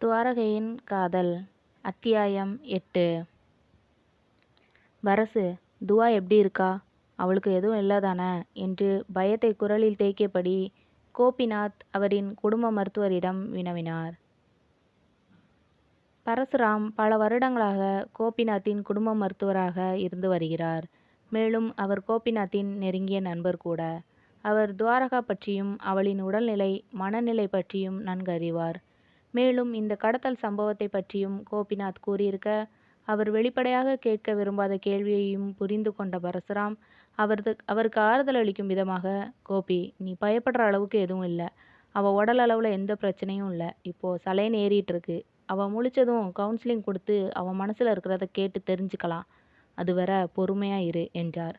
துவாரகையின் காதல் அத்தியாயம் எட்டு. வரசு துவா எப்படி இருக்கா? அவளுக்கு எதுவும் இல்லைதானே? என்று பயத்தை குரலில் தேக்கியபடி கோபிநாத் அவரின் குடும்ப மருத்துவரிடம் வினவினார். பரசுராம் பல வருடங்களாக கோபிநாத்தின் குடும்ப மருத்துவராக இருந்து வருகிறார். மேலும் அவர் கோபிநாத்தின் நெருங்கிய நண்பர் கூட. அவர் துவாரகா பற்றியும் அவளின் உடல்நிலை மனநிலை பற்றியும் நன்கு அறிவார் மேலும் இந்த கடத்தல் சம்பவத்தை பற்றியும் கோபிநாத் கூறியிருக்க அவர் வெளிப்படையாக கேட்க விரும்பாத கேள்வியையும் புரிந்து கொண்ட பரசுராம் அவரது அவருக்கு ஆறுதல் அளிக்கும் விதமாக கோபி நீ பயப்படுற அளவுக்கு எதுவும் இல்லை. அவள் உடல் அளவில் எந்த பிரச்சனையும் இல்லை. இப்போது சலைன் ஏறிட்டுருக்கு. அவள் முழிச்சதும் கவுன்சிலிங் கொடுத்து அவன் மனசில் இருக்கிறத கேட்டு தெரிஞ்சுக்கலாம். அதுவரை பொறுமையாக இரு என்றார்.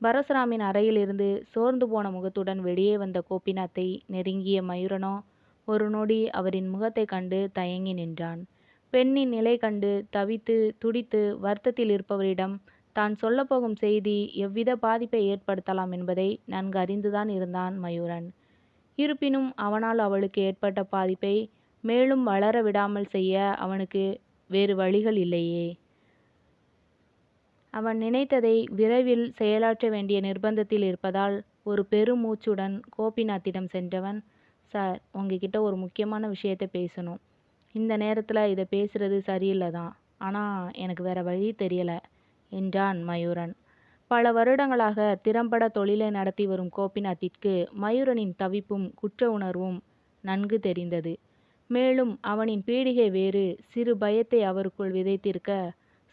பரசுராமின் அறையிலிருந்து சோர்ந்து போன முகத்துடன் வெளியே வந்த கோபிநாத்தை நெருங்கிய மயூரனோ ஒரு நொடி அவரின் முகத்தை கண்டு தயங்கி நின்றான். பெண்ணின் நிலை கண்டு தவித்து துடித்து வருத்தத்தில் இருப்பவரிடம் தான் சொல்லப்போகும் செய்தி எவ்வித பாதிப்பை ஏற்படுத்தலாம் என்பதை நன்கு அறிந்துதான் இருந்தான் மயூரன். இருப்பினும் அவனால் அவளுக்கு ஏற்பட்ட பாதிப்பை மேலும் வளர விடாமல் செய்ய அவனுக்கு வேறு வழிகள் இல்லையே. அவன் நினைத்ததை விரைவில் செயலாற்ற வேண்டிய நிர்பந்தத்தில் இருப்பதால் ஒரு பெருமூச்சுடன் கோபிநாத்திடம் சென்றவன் சார் உங்ககிட்ட ஒரு முக்கியமான விஷயத்தை பேசணும். இந்த நேரத்தில் இதை பேசுறது சரியில்லை தான். ஆனால் எனக்கு வேற வழி தெரியலை என்றான் மயூரன். பல வருடங்களாக திறம்பட தொழிலை நடத்தி வரும் கோபிநாத்திற்கு மயூரனின் தவிப்பும் குற்ற உணர்வும் நன்கு தெரிந்தது. மேலும் அவனின் பீடிகை வேறு சிறு பயத்தை அவருக்குள் விதைத்திருக்க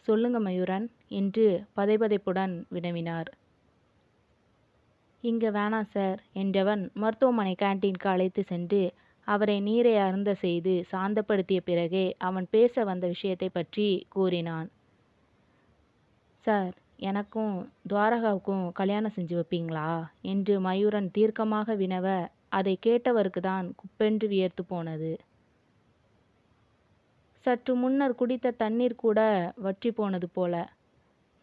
சொல்லுங்க மயூரன் என்று பதைபதைப்புடன் வினவினார். இங்கே வேணாம் சார் என்றவன் மருத்துவமனை கேண்டீனுக்கு அழைத்து சென்று அவரை நீரை அருந்த செய்து சாந்தப்படுத்திய பிறகே அவன் பேச வந்த விஷயத்தை பற்றி கூறினான். சார் எனக்கும் துவாரகாவுக்கும் கல்யாணம் செஞ்சு வைப்பீங்களா? என்று மயூரன் தீர்க்கமாக வினவ அதை கேட்டவருக்கு தான் குப்பென்று வியர்த்து போனது. சற்று முன்னர் குடித்த தண்ணீர் கூட வற்றி போனது போல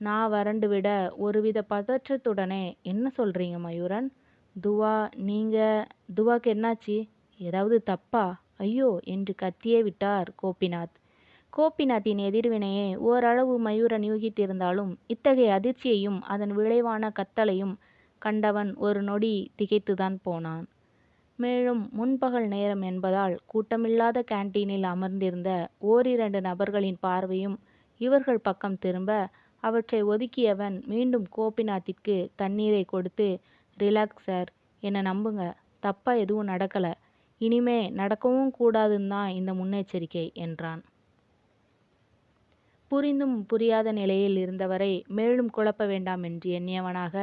நான் வறண்டு விட ஒருவித பதற்றத்துடனே என்ன சொல்றீங்க மயூரன்? துவா நீங்க துவாக்கு என்னாச்சு? ஏதாவது தப்பா? ஐயோ என்று கத்தியே விட்டார் கோபிநாத். கோபிநாத்தின் எதிர்வினையே ஓரளவு மயூரன் யூகித்திருந்தாலும் இத்தகைய அதிர்ச்சியையும் அதன் விளைவான கத்தலையும் கண்டவன் ஒரு நொடி திகைத்துதான் போனான். மேலும் முன்பகல் நேரம் என்பதால் கூட்டமில்லாத கேண்டீனில் அமர்ந்திருந்த ஓரிரண்டு நபர்களின் பார்வையும் இவர்கள் பக்கம் திரும்ப அவற்றை ஒதுக்கியவன் மீண்டும் கோபிநாத்திற்கு தண்ணீரை கொடுத்து ரிலாக்ஸ் சார் என்னை நம்புங்க. தப்பாக எதுவும் நடக்கலை. இனிமே நடக்கவும் கூடாதுன்னு தான் இந்த முன்னெச்சரிக்கை என்றான். புரிந்தும் புரியாத நிலையில் இருந்தவரை மேலும் குழப்ப வேண்டாம் என்று எண்ணியவனாக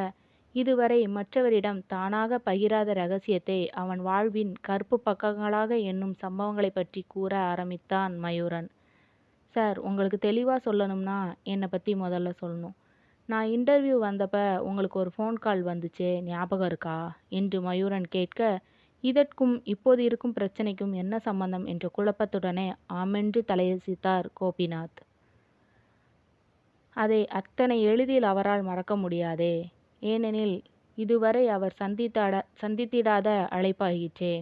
இதுவரை மற்றவரிடம் தானாக பகிராத ரகசியத்தை அவன் வாழ்வின் கருப்பு பக்கங்களாக எண்ணும் சம்பவங்களை பற்றி கூற ஆரம்பித்தான் மயூரன். சார் உங்களுக்கு தெளிவாக சொல்லணும்னா என்னை பற்றி முதல்ல சொல்லணும். நான் இன்டர்வியூ வந்தப்ப உங்களுக்கு ஒரு ஃபோன் கால் வந்துச்சே ஞாபகம் இருக்கா? என்று மயூரன் கேட்க இதற்கும் இப்போது இருக்கும் பிரச்சனைக்கும் என்ன சம்பந்தம்? என்ற குழப்பத்துடனே ஆமென்று தலையசித்தார் கோபிநாத். அதை அத்தனை எளிதில் அவரால் மறக்க முடியாதே. ஏனெனில் இதுவரை அவர் சந்தித்தாட சந்தித்திடாத அழைப்பாயிற்றே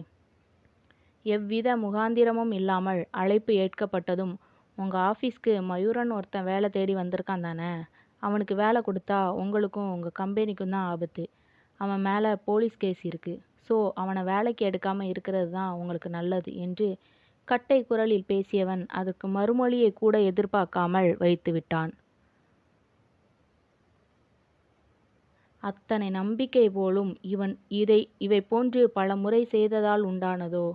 எவ்வித முகாந்திரமும் இல்லாமல் அழைப்பு ஏற்கப்பட்டதும் உங்கள் ஆஃபீஸ்க்கு மயூரன் ஒருத்தன் வேலை தேடி வந்திருக்கான் தானே? அவனுக்கு வேலை கொடுத்தா உங்களுக்கும் உங்கள் கம்பெனிக்கும் தான் ஆபத்து. அவன் மேலே போலீஸ் கேஸ் இருக்குது ஸோ அவனை வேலைக்கு எடுக்காமல் இருக்கிறது தான் உங்களுக்கு நல்லது என்று கட்டை குரலில் பேசியவன் அதற்கு மறுமொழியை கூட எதிர்பார்க்காமல் வைத்து விட்டான். அத்தனை நம்பிக்கை போலும் இவன் இதை இவை போன்று பல முறை செய்ததால் உண்டானதோ?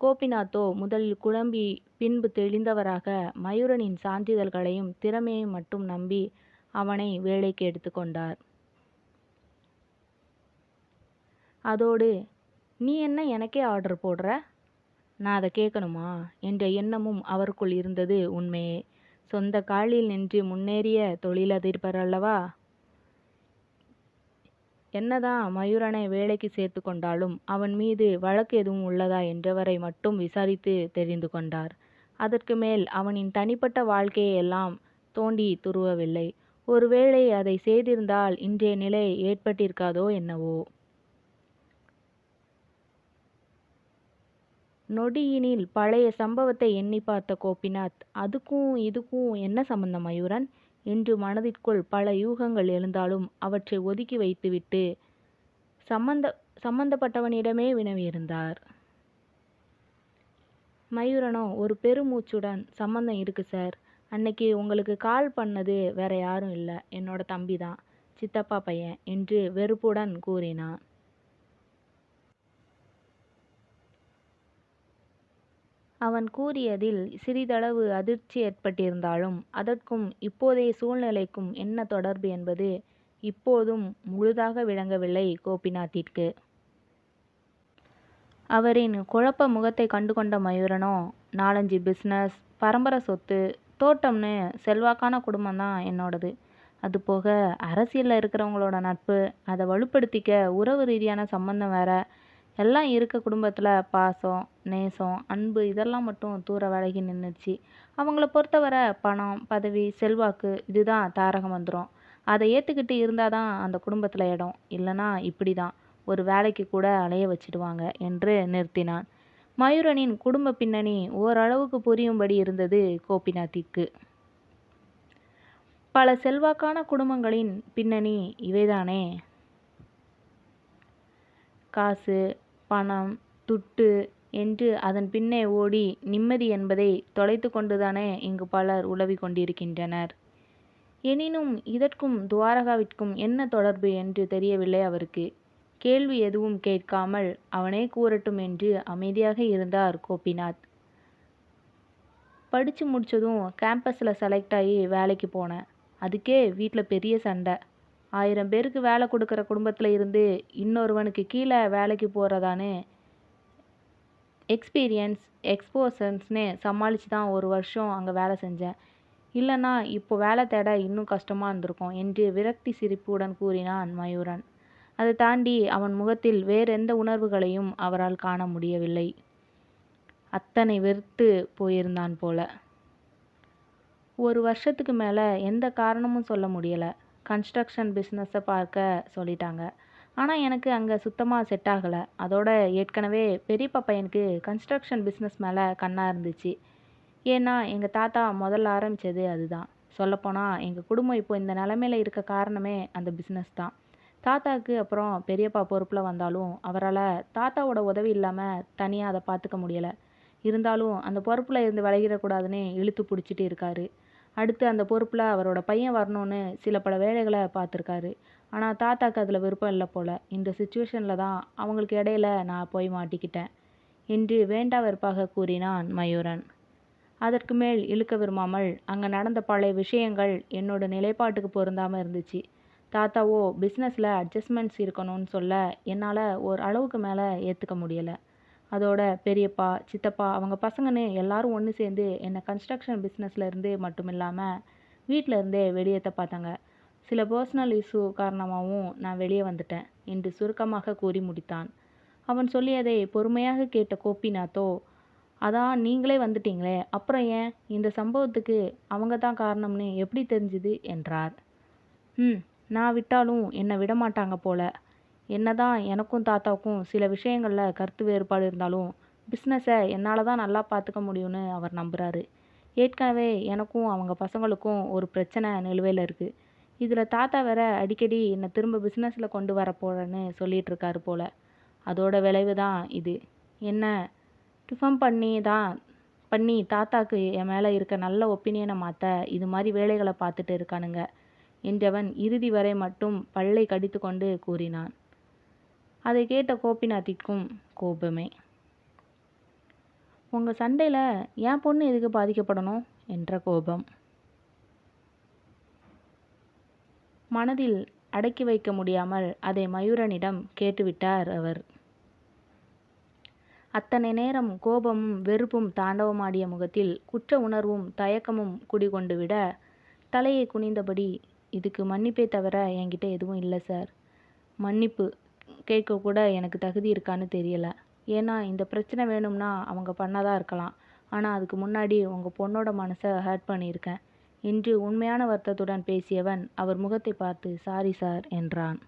கோபிநாத்தோ முதலில் குழம்பி பின்பு தெளிந்தவராக மயூரனின் சான்றிதழ்களையும் திறமையையும் மட்டும் நம்பி அவனை வேலைக்கு எடுத்துக்கொண்டார் அதோடு நீ என்ன எனக்கே ஆர்டர் போடுற? நான் அதை கேட்கணுமா? என்ற எண்ணமும் அவருக்குள் இருந்தது உண்மையே. சொந்த காலில் நின்று முன்னேறிய தொழிலதிபர் அல்லவா? என்னதான் மயூரனை வேலைக்கு சேர்த்து கொண்டாலும் அவன் மீது வழக்கு எதுவும் உள்ளதா என்றவரை மட்டும் விசாரித்து தெரிந்து கொண்டார். அதற்கு மேல் அவனின் தனிப்பட்ட வாழ்க்கையை எல்லாம் தோண்டி துருவவில்லை. ஒருவேளை அதை செய்திருந்தால் இன்றைய நிலை ஏற்பட்டிருக்காதோ என்னவோ. நொடியினில் பழைய சம்பவத்தை எண்ணி பார்த்த கோபிநாத் அதுக்கும் இதுக்கும் என்ன சம்பந்தம் மயூரன்? என்று மனதிற்குள் பல யூகங்கள் எழுந்தாலும் அவற்றை ஒதுக்கி வைத்துவிட்டு சம்பந்த சம்பந்தப்பட்டவனிடமே வினவியிருந்தார். மயூரனோ ஒரு பெருமூச்சுடன் சம்பந்தம் இருக்கு சார். அன்னைக்கு உங்களுக்கு கால் பண்ணது வேற யாரும் இல்லை. என்னோட தம்பி தான் சித்தப்பா பையன் என்று வெறுப்புடன் கூறினான். அவன் கூறியதில் சிறிதளவு அதிர்ச்சி ஏற்பட்டிருந்தாலும் அதற்கும் இப்போதைய சூழ்நிலைக்கும் என்ன தொடர்பு என்பது இப்போதும் முழுதாக விளங்கவில்லை கோபிநாத்திற்கு. அவரின் குழப்ப முகத்தை கண்டு கொண்ட மயூரனோ நாலஞ்சு பிஸ்னஸ் பரம்பரை சொத்து தோட்டம்னு செல்வாக்கான குடும்பம் தான் என்னோடது. அது போக அரசியலில் இருக்கிறவங்களோட நட்பு அதை வலுப்படுத்திக்க உறவு ரீதியான சம்பந்தம் வேற எல்லாம் இருக்க குடும்பத்தில் பாசம் நேசம் அன்பு இதெல்லாம் மட்டும் தூர விலகி நின்றுச்சு அவங்கள பொறுத்தவரை பணம் பதவி செல்வாக்கு இதுதான் தாரக மந்திரம் அதை ஏற்றுக்கிட்டு இருந்தால் தான் அந்த குடும்பத்தில் இடம். இல்லைனா இப்படி தான் ஒரு வேலைக்கு கூட அலைய வச்சிடுவாங்க என்று நிறுத்தினான். மயூரனின் குடும்ப பின்னணி ஓரளவுக்கு புரியும்படி இருந்தது கோபிநாத்திற்கு. பல செல்வாக்கான குடும்பங்களின் பின்னணி இவைதானே. காசு பணம் துட்டு என்று அதன் பின்னே ஓடி நிம்மதி என்பதை தொலைத்து கொண்டுதானே இங்கு பலர் உலவிக் கொண்டிருக்கின்றனர். எனினும் இதற்கும் துவாரகாவிற்கும் என்ன தொடர்பு என்று தெரியவில்லை அவருக்கு. கேள்வி எதுவும் கேட்காமல் அவனே கூறட்டும் என்று அமைதியாக இருந்தார் கோபிநாத். படித்து முடித்ததும் கேம்பஸில் செலக்ட் ஆகி வேலைக்கு போனேன். அதுக்கே வீட்டில் பெரிய சண்டை. ஆயிரம் பேருக்கு வேலை கொடுக்குற குடும்பத்தில் இருந்து இன்னொருவனுக்கு கீழே வேலைக்கு போகிறதான்னு எக்ஸ்பீரியன்ஸ் எக்ஸ்போசன்ஸ்னு சமாளித்து தான் ஒரு வருஷம் அங்கே வேலை செஞ்சேன். இல்லைன்னா இப்போ வேலை தேட இன்னும் கஷ்டமாக இருந்திருக்கும் என்று விரக்தி சிரிப்புடன் கூறினான் மயூரன். அதை தாண்டி அவன் முகத்தில் வேறெந்த உணர்வுகளையும் அவரால் காண முடியவில்லை. அத்தனை வெறுத்து போயிருந்தான் போல. ஒரு வருஷத்துக்கு மேலே எந்த காரணமும் சொல்ல முடியலை. கன்ஸ்ட்ரக்ஷன் பிஸ்னஸை பார்க்க சொல்லிட்டாங்க. ஆனால் எனக்கு அங்கே சுத்தமாக செட் ஆகலை. அதோட ஏற்கனவே பெரியப்பா பையனுக்கு கன்ஸ்ட்ரக்ஷன் பிஸ்னஸ் மேலே கண்ணாக இருந்துச்சு. ஏன்னா எங்கள் தாத்தா முதல்ல ஆரம்பித்தது அதுதான். சொல்லப்போனால் எங்கள் குடும்பம் இப்போ இந்த நிலமையில இருக்க காரணமே அந்த பிஸ்னஸ் தான். தாத்தாவுக்கு அப்புறம் பெரியப்பா பொறுப்பில் வந்தாலும் அவரால் தாத்தாவோட உதவி இல்லாமல் தனியாக அதை பார்த்துக்க முடியலை. இருந்தாலும் அந்த பொறுப்பில் இருந்து விலகிடக்கூடாதுன்னு இழுத்து பிடிச்சிட்டு இருக்காரு. அடுத்து அந்த பொறுப்பில் அவரோட பையன் வரணும்னு சில பல வேலைகளை பார்த்துருக்காரு. ஆனால் தாத்தாக்கு அதில் விருப்பம் இல்லை போல். இந்த சுச்சுவேஷனில் தான் அவங்களுக்கு இடையில நான் போய் மாட்டிக்கிட்டேன். என்று வேண்டா வெறுப்பாக கூறினான் மயூரன். அதற்கு மேல் இழுக்க விரும்பாமல் அங்கே நடந்த பழைய விஷயங்கள் என்னோட நிலைப்பாட்டுக்கு பொருந்தாமல் இருந்துச்சு. தாத்தாவோ பிஸ்னஸில் அட்ஜஸ்ட்மெண்ட்ஸ் இருக்கணும்னு சொல்ல என்னால் ஒரு அளவுக்கு மேலே ஏற்றுக்க முடியலை. அதோட பெரியப்பா சித்தப்பா அவங்க பசங்கன்னு எல்லாரும் ஒன்று சேர்ந்து என்னை கன்ஸ்ட்ரக்ஷன் பிஸ்னஸில் இருந்து மட்டும் இல்லாமல் வீட்டில் இருந்தே வெளியேற்ற பார்த்தாங்க. சில பர்சனல் இஷ்யூ காரணமாகவும் நான் வெளியே வந்துட்டேன் என்று சுருக்கமாக கூறி முடித்தான். அவன் சொல்லியதை பொறுமையாக கேட்ட கோபிநாத்தோ அதான் நீங்களே வந்துட்டீங்களே அப்புறம் ஏன்? இந்த சம்பவத்துக்கு அவங்க தான் காரணம்னு எப்படி தெரிஞ்சுது? என்றார். ம் நான் விட்டாலும் என்னை விடமாட்டாங்க போல. என்னதான் எனக்கும் தாத்தாவுக்கும் சில விஷயங்களில் கருத்து வேறுபாடு இருந்தாலும் பிஸ்னஸை என்னால் தான் நல்லா பார்த்துக்க முடியும்னு அவர் நம்புகிறாரு ஏற்கனவே எனக்கும் அவங்க பசங்களுக்கும் ஒரு பிரச்சனை நிலுவையில் இருக்குது இதில் தாத்தா வேற அடிக்கடி என்னை திரும்ப பிஸ்னஸில் கொண்டு வர போகிறேன்னு சொல்லிகிட்டு இருக்காரு போல். அதோட விளைவு தான் இது. என்ன டிஃபம் பண்ணி தான் பண்ணி தாத்தாக்கு என் மேலே இருக்க நல்ல ஒப்பீனியனை மாற்ற இது மாதிரி வேலைகளை பார்த்துட்டு இருக்கானுங்க. என்றவன் இறுதி வரை மட்டும் பல்லை கடித்து கொண்டு கூறினான். அதை கேட்ட கோபிநாத்திற்கும் கோபமே. உங்கள் சண்டையில் என் பொண்ணு எதுக்கு பாதிக்கப்படணும்? என்ற கோபம். மனதில் அடக்கி வைக்க முடியாமல் அதை மயூரனிடம் கேட்டுவிட்டார் அவர். அத்தனை நேரம் கோபமும் வெறுப்பும் தாண்டவமாடிய முகத்தில் குற்ற உணர்வும் தயக்கமும் குடிகொண்டு விட தலையை குனிந்தபடி இதுக்கு மன்னிப்பே தவிர என்கிட்ட எதுவும் இல்லை சார். மன்னிப்பு கேட்க கூட எனக்கு தகுதி இருக்கான்னு தெரியல. ஏன்னா இந்த பிரச்சனை வேணும்னா அவங்க பண்ணாதான் இருக்கலாம். ஆனால் அதுக்கு முன்னாடி உங்கள் பொண்ணோட மனசை ஹர்ட் பண்ணியிருக்கேன். என்று உண்மையான வருத்தத்துடன் பேசியவன் அவர் முகத்தை பார்த்து சாரி சார் என்றான்.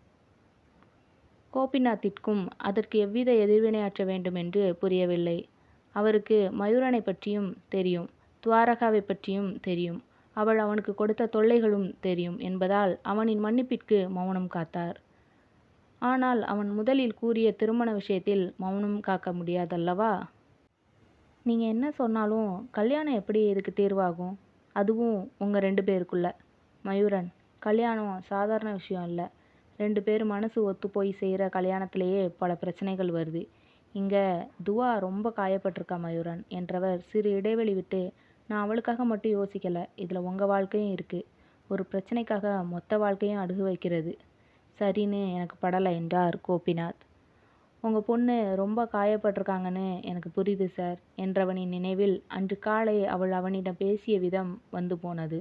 கோபிநாத்திற்கும் அதற்கு எவ்வித எதிர்வினையாற்ற வேண்டும் என்று புரியவில்லை. அவருக்கு மயூரனை பற்றியும் தெரியும் துவாரகாவை பற்றியும் தெரியும். அவள் அவனுக்கு கொடுத்த தொல்லைகளும் தெரியும் என்பதால் அவனின் மன்னிப்பிற்கு மௌனம் காத்தார். ஆனால் அவன் முதலில் கூறிய திருமண விஷயத்தில் மௌனம் காக்க முடியாதல்லவா? நீங்கள் என்ன சொன்னாலும் கல்யாணம் எப்படி இதுக்கு தீர்வாகும்? அதுவும் உங்கள் ரெண்டு பேருக்குள்ள. மயூரன் கல்யாணம் சாதாரண விஷயம் இல்லை. ரெண்டு பேர் மனசு ஒத்து போய் செய்கிற கல்யாணத்திலேயே பல பிரச்சனைகள் வருது. இங்கே துவா ரொம்ப காயப்பட்டிருக்கா மயூரன் என்றவர் சிறு இடைவெளி விட்டு நான் அவளுக்காக மட்டும் யோசிக்கலை. இதில் உங்கள் வாழ்க்கையும் இருக்குது ஒரு பிரச்சனைக்காக மொத்த வாழ்க்கையும் அடுகு வைக்கிறது. சரின்னு எனக்கு படலை என்றார் கோபிநாத். உங்கள் பொண்ணு ரொம்ப காயப்பட்டிருக்காங்கன்னு எனக்கு புரியுது சார் என்றவனின் நினைவில் அன்று காலை அவள் அவனிடம் பேசிய விதம் வந்து போனது.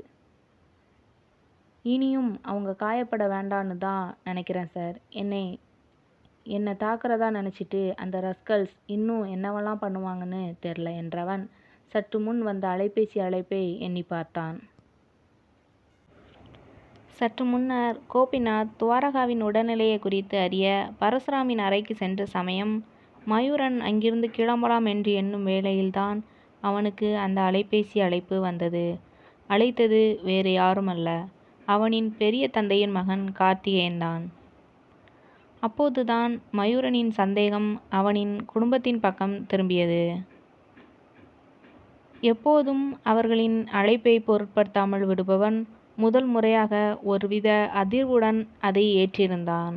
இனியும் அவங்க காயப்பட வேண்டான்னு தான் நினைக்கிறேன் சார் என்னை என்னை தாக்குறதா நினச்சிட்டு அந்த ரஸ்கல்ஸ் இன்னும் என்னவெல்லாம் பண்ணுவாங்கன்னு தெரில என்றவன் சற்று முன் வந்த அலைபேசி அழைப்பை எண்ணி பார்த்தான். சற்று முன்னர் கோபிநாத் துவாரகாவின் உடல்நிலையை குறித்து அறிய பரசுராமின் அறைக்கு சென்ற சமயம் மயூரன் அங்கிருந்து கிளம்பலாம் என்று எண்ணும் வேளையில்தான் அவனுக்கு அந்த அலைபேசி அழைப்பு வந்தது. அழைத்தது வேறு யாருமல்ல. அவனின் பெரிய தந்தையின் மகன் கார்த்திகேயன்தான். அப்போதுதான் மயூரனின் சந்தேகம் அவனின் குடும்பத்தின் பக்கம் திரும்பியது. எப்போதும் அவர்களின் அழைப்பை பொருட்படுத்தாமல் விடுபவன் முதல் முறையாக ஒருவித அதிர்வுடன் அதை ஏற்றிருந்தான்.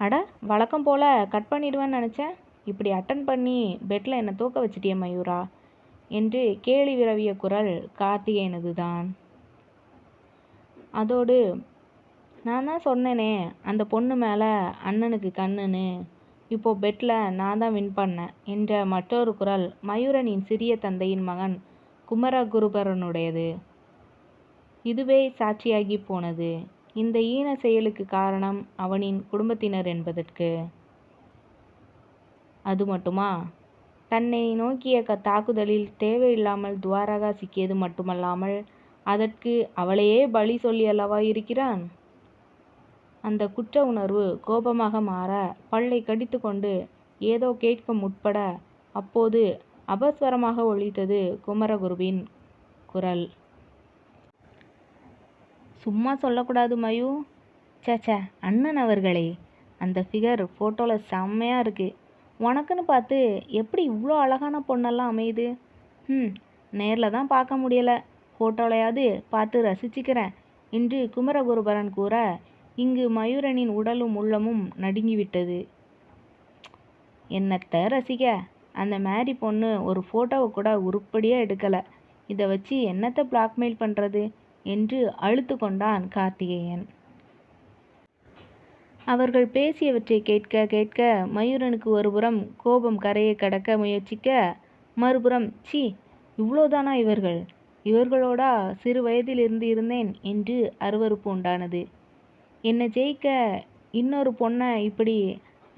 அட வழக்கம் போல கட் பண்ணிடுவேன்னு நினச்சேன் இப்படி அட்டன் பண்ணி பெட்டில் என்னை தூக்க வச்சிட்டிய மயூரா? என்று கேலி விரவிய குரல் கார்த்திகேயனது தான் அதோடு நான் தான் சொன்னேனே அந்த பொண்ணு மேலே அண்ணனுக்கு கண்ணுன்னு. இப்போ பெட்டில் நான் தான் வின் பண்ணேன் என்ற மற்றொரு குரல் மயூரனின் சிறிய தந்தையின் மகன் குமரகுருபரனுடையது. இதுவே சாட்சியாகி போனது. இந்த ஈன செயலுக்கு காரணம் அவனின் குடும்பத்தினர் என்பதற்கு. அது மட்டுமா? தன்னை நோக்கிய க தாக்குதலில் தேவையில்லாமல் துவாரகா சிக்கியது மட்டுமல்லாமல் அதற்கு அவளையே பலி சொல்லி அல்லவா இருக்கிறான்? அந்த குற்ற உணர்வு கோபமாக மாற பல்லை கடித்துக்கொண்டு ஏதோ கேட்க முற்பட அப்போது அபஸ்வரமாக ஒழித்தது குமரகுருவின் குரல். சும்மா சொல்லக்கூடாது மயூ. சேச்சே அண்ணன் அவர்களே அந்த ஃபிகர் ஃபோட்டோவில் செம்மையாக இருக்குது உனக்குன்னு பார்த்து எப்படி இவ்வளோ அழகான பொண்ணெல்லாம் அமையுது? ம் நேரில் தான் பார்க்க முடியலை. ஃபோட்டோலையாவது பார்த்து ரசிச்சுக்கிறேன் என்று குமரகுருபரன் கூற இங்கு மயூரனின் உடலும் உள்ளமும் நடுங்கிவிட்டது. என்னத்த ரசிக்க? அந்த மேரி பொண்ணு ஒரு ஃபோட்டோவை கூட உருப்படியாக எடுக்கலை. இதை வச்சு என்னத்தை பிளாக்மெயில் பண்ணுறது என்று அழுத்து கொண்டான் கார்த்திகேயன். அவர்கள் பேசியவற்றை கேட்க கேட்க மயூரனுக்கு ஒருபுறம் கோபம் கரையை கடக்க முயற்சிக்க மறுபுறம் சி இவ்வளோதானா இவர்கள்? இவர்களோடா சிறு வயதிலிருந்து இருந்தேன் என்று அருவருப்பு உண்டானது. என்னை ஜெயிக்க இன்னொரு பொண்ணை இப்படி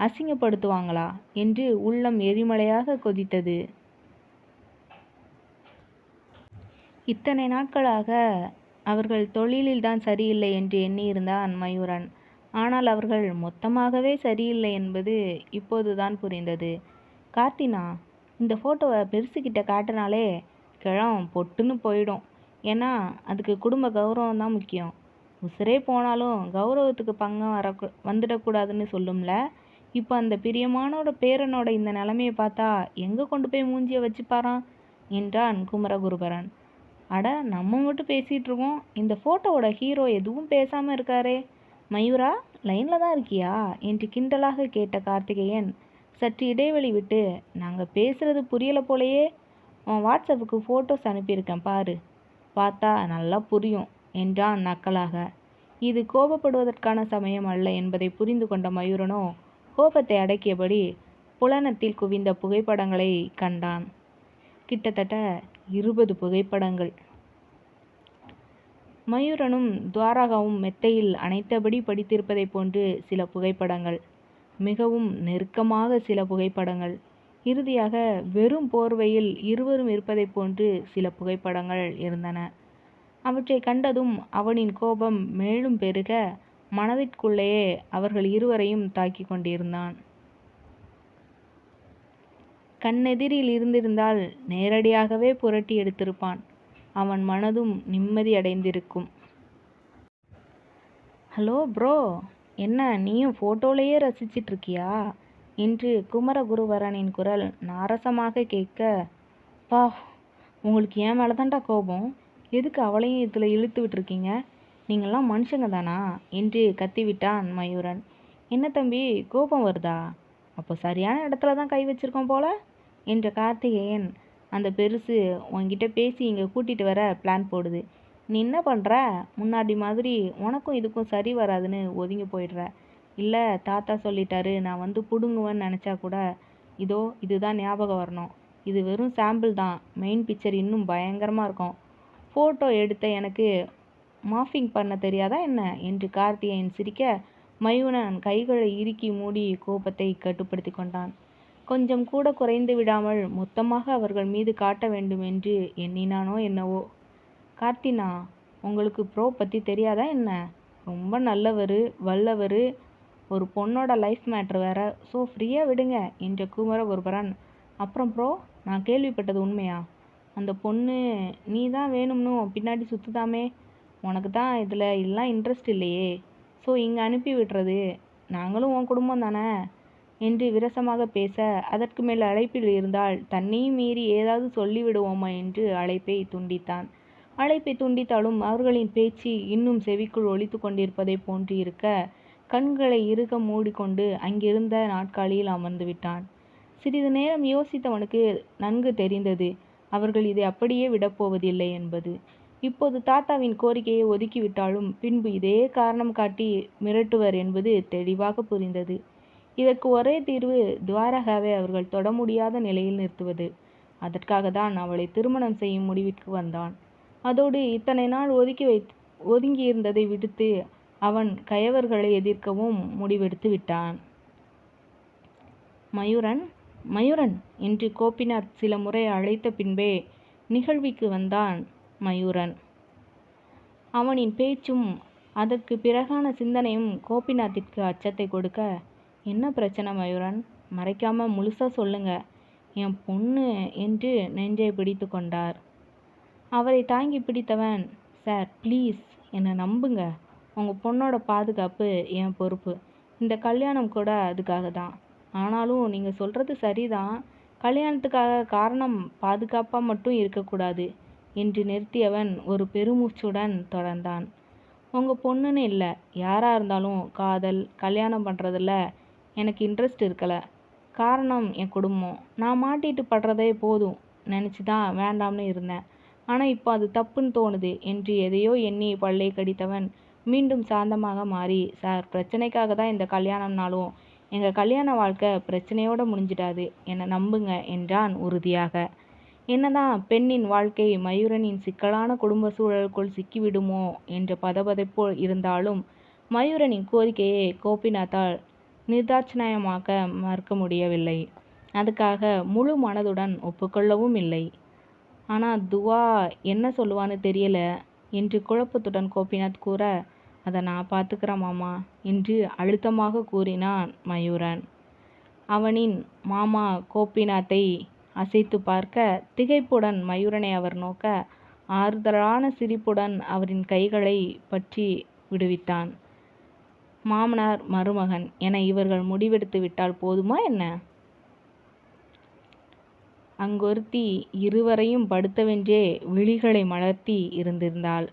அசிங்கப்படுத்துவாங்களா? என்று உள்ளம் எரிமலையாக கொதித்தது. இத்தனை நாட்களாக அவர்கள் தொழிலில் தான் சரியில்லை என்று எண்ணியிருந்தான் மயூரன் ஆனால் அவர்கள் மொத்தமாகவே சரியில்லை என்பது இப்போதுதான் புரிந்தது. கார்த்தினா இந்த ஃபோட்டோவை பெருசுக்கிட்ட காட்டினாலே கிழம் பொட்டுன்னு போயிடும். ஏன்னா அதுக்கு குடும்ப கௌரவம் தான் முக்கியம். உசுரே போனாலும் கௌரவத்துக்கு பங்கம் வர வந்துடக்கூடாதுன்னு சொல்லும்ல? இப்போ அந்த பிரியமானோட பேரனோட இந்த நிலமையை பார்த்தா எங்கே கொண்டு போய் மூஞ்சியை வச்சுப்பாரான் என்றான் குமரகுருபரன். அட நம்ம மட்டும் பேசிகிட்டு இருக்கோம். இந்த ஃபோட்டோவோட ஹீரோ எதுவும் பேசாமல் இருக்காரே. மயூரா லைனில் தான் இருக்கியா? என்று கிண்டலாக கேட்ட கார்த்திகேயன் சற்று இடைவெளி விட்டு நாங்கள் பேசுகிறது புரியலை போலையே. உன் வாட்ஸ்அப்புக்கு ஃபோட்டோஸ் அனுப்பியிருக்கேன் பாரு. பார்த்தா நல்லா புரியும் என்றான் நக்கலாக. இது கோபப்படுவதற்கான சமயம் அல்ல என்பதை புரிந்து கொண்ட மயூரனோ கோபத்தை அடக்கியபடி புலனத்தில் குவிந்த புகைப்படங்களை கண்டான். கிட்டத்தட்ட இருபது புகைப்படங்கள். மயூரனும் துவாரகாவும் மெத்தையில் அணைத்தபடி படித்திருப்பதைப் போன்று சில புகைப்படங்கள். மிகவும் நெருக்கமாக சில புகைப்படங்கள். இறுதியாக வெறும் போர்வையில் இருவரும் இருப்பதைப் போன்று சில புகைப்படங்கள் இருந்தன. அவற்றை கண்டதும் அவனின் கோபம் மேலும் பெருக மனதிற்குள்ளேயே அவர்கள் இருவரையும் தாக்கிக் கொண்டிருந்தான். கண்ணெதிரில் இருந்திருந்தால் நேரடியாகவே புரட்டி எடுத்திருப்பான். அவன் மனதும் நிம்மதியடைந்திருக்கும் ஹலோ ப்ரோ என்ன நீயும் ஃபோட்டோலையே ரசிச்சிட்டு இருக்கியா என்று குமரகுருவரனின் குரல் நாரசமாக கேட்க பா உங்களுக்கு ஏன் மேலே தான்டா கோபம். எதுக்கு அவளையும் இதில் இழுத்து விட்டுருக்கீங்க? நீங்கள்லாம் மனுஷங்க தானா? என்று கத்திவிட்டான் மயூரன். என்ன தம்பி கோபம் வருதா? அப்போ சரியான இடத்துல தான் கை வச்சிருக்கோம் போல? என்ற கார்த்திகேயன் அந்த பெருசு உன்கிட்ட பேசி இங்கே கூட்டிகிட்டு வர பிளான் போடுது. நீ என்ன பண்ணுற முன்னாடி மாதிரி உனக்கும் இதுக்கும் சரி வராதுன்னு ஒதுங்கி போயிடுற. இல்லை தாத்தா சொல்லிட்டாரு நான் வந்து பிடுங்குவேன்னு நினச்சா கூட இதோ இதுதான் ஞாபகம் வரணும். இது வெறும் சாம்பிள் தான். மெயின் பிக்சர் இன்னும் பயங்கரமாக இருக்கும். ஃபோட்டோ எடுத்த எனக்கு மாஃபிங் பண்ண தெரியாதா என்ன? என்று கார்த்திகேயன் சிரிக்க மயூனன் கைகளை இறுக்கி மூடி கோபத்தை கட்டுப்படுத்தி கொண்டான். கொஞ்சம் கூட குறைந்து விடாமல் மொத்தமாக அவர்கள் மீது காட்ட வேண்டும் என்று எண்ணினானோ என்னவோ. கார்த்தினா உங்களுக்கு ப்ரோ பற்றி தெரியாதா என்ன? ரொம்ப நல்லவர் வல்லவர் ஒரு பொண்ணோட லைஃப் மேட்ரு வேற. ஸோ ஃப்ரீயாக விடுங்க என்ற குமரகுருபரன் அப்புறம் ப்ரோ நான் கேள்விப்பட்டது உண்மையா? அந்த பொண்ணு நீ தான் வேணும்னு பின்னாடி சுற்றுதாமே உனக்கு தான் இதில் எல்லாம் இன்ட்ரெஸ்ட் இல்லையே. ஸோ இங்கே அனுப்பி விடுறது. நாங்களும் உன் குடும்பம் தானே? என்று விரசமாக பேச அதற்கு மேல் அழைப்பில் இருந்தால் தன்னையும் மீறி ஏதாவது சொல்லிவிடுவோமா என்று அழைப்பை துண்டித்தான். அழைப்பை துண்டித்தாலும் அவர்களின் பேச்சு இன்னும் செவிக்குள் ஒழித்து கொண்டிருப்பதை போன்று இருக்க கண்களை இறுக மூடிக்கொண்டு அங்கிருந்த நாட்காலியில் அமர்ந்து விட்டான். சிறிது நேரம் யோசித்தவனுக்கு நன்கு தெரிந்தது அவர்கள் இதை அப்படியே விடப்போவதில்லை என்பது. இப்போது தாத்தாவின் கோரிக்கையை ஒதுக்கிவிட்டாலும் பின்பு இதே காரணம் காட்டி மிரட்டுவர் என்பது தெளிவாக புரிந்தது. இதற்கு ஒரே தீர்வு துவாரகாவை அவர்கள் தொட முடியாத நிலையில் நிறுத்துவது. அதற்காக தான் அவளை திருமணம் செய்யும் முடிவிற்கு வந்தான். அதோடு இத்தனை நாள் ஒதுக்கி வை ஒதுங்கி இருந்ததை விடுத்து அவன் கயவர்களை எதிர்க்கவும் முடிவெடுத்து விட்டான். மயூரன் மயூரன் என்று கோபிநாத் சில முறை அழைத்த பின்பே நிகழ்விக்கு வந்தான். மயூரன். அவனின் பேச்சும் அதற்கு பிறகான சிந்தனையும் கோபிநாத்திற்கு அச்சத்தை கொடுக்க என்ன பிரச்சனை மயூரன்? மறைக்காம முழுசா சொல்லுங்க. என் பொண்ணு என்று நெஞ்சை பிடித்து கொண்டார். அவரை தாங்கி பிடித்தவன் சார் ப்ளீஸ் என்னை நம்புங்க. உங்கள் பொண்ணோட பாதுகாப்பு என் பொறுப்பு. இந்த கல்யாணம் கூட அதுக்காக தான். ஆனாலும் நீங்கள் சொல்கிறது சரிதான். கல்யாணத்துக்காக காரணம் பாதுகாப்பாக மட்டும் இருக்கக்கூடாது என்று நிறுத்தியவன் ஒரு பெருமூச்சுடன் தொடர்ந்தான். உங்கள் பொண்ணுன்னு இல்லை. யாராக இருந்தாலும் காதல் கல்யாணம் பண்ணுறதுல எனக்கு இன்ட்ரெஸ்ட் இருக்கலை. காரணம் என் குடும்பம். நான் மாட்டிட்டு படுறதே போதும். நினச்சி தான் வேண்டாம்னு இருந்தேன். ஆனால் இப்போ அது தப்புன்னு தோணுது என்று எதையோ எண்ணி பல்லை கடித்தவன் மீண்டும் சாந்தமாக மாறி சார் பிரச்சனைக்காக தான் இந்த கல்யாணம்னாலும் எங்கள் கல்யாண வாழ்க்கை பிரச்சனையோடு முடிஞ்சிடாது. என்னை நம்புங்க என்றான் உறுதியாக. என்னதான் பெண்ணின் வாழ்க்கை மயூரனின் சிக்கலான குடும்ப சூழலுக்குள் சிக்கிவிடுமோ என்ற பதபதைப்போல் இருந்தாலும் மயூரனின் கோரிக்கையை கோபிநாத்தால் நிர்தாட்சணயமாக்க மறுக்க முடியவில்லை. அதுக்காக முழு மனதுடன் ஒப்புக்கொள்ளவும் இல்லை. ஆனால் துவா என்ன சொல்லுவான்னு தெரியல என்று குழப்பத்துடன் கோபிநாத் கூற அதை நான் பார்த்துக்கிறேன் மாமா என்று அழுத்தமாக கூறினான் மயூரன். அவனின் மாமா கோபிநாத்தை அசைத்து பார்க்க திகைப்புடன் மயூரனை அவர் நோக்க ஆறுதலான சிரிப்புடன் அவரின் கைகளை பற்றி விடுவித்தான். மாமனார் மருமகன் என இவர்கள் முடிவெடுத்து விட்டால் போதுமா என்ன? அங்கொருத்தி இருவரையும் படுத்தவென்றே விழிகளை மலர்த்தி இருந்திருந்தாள்.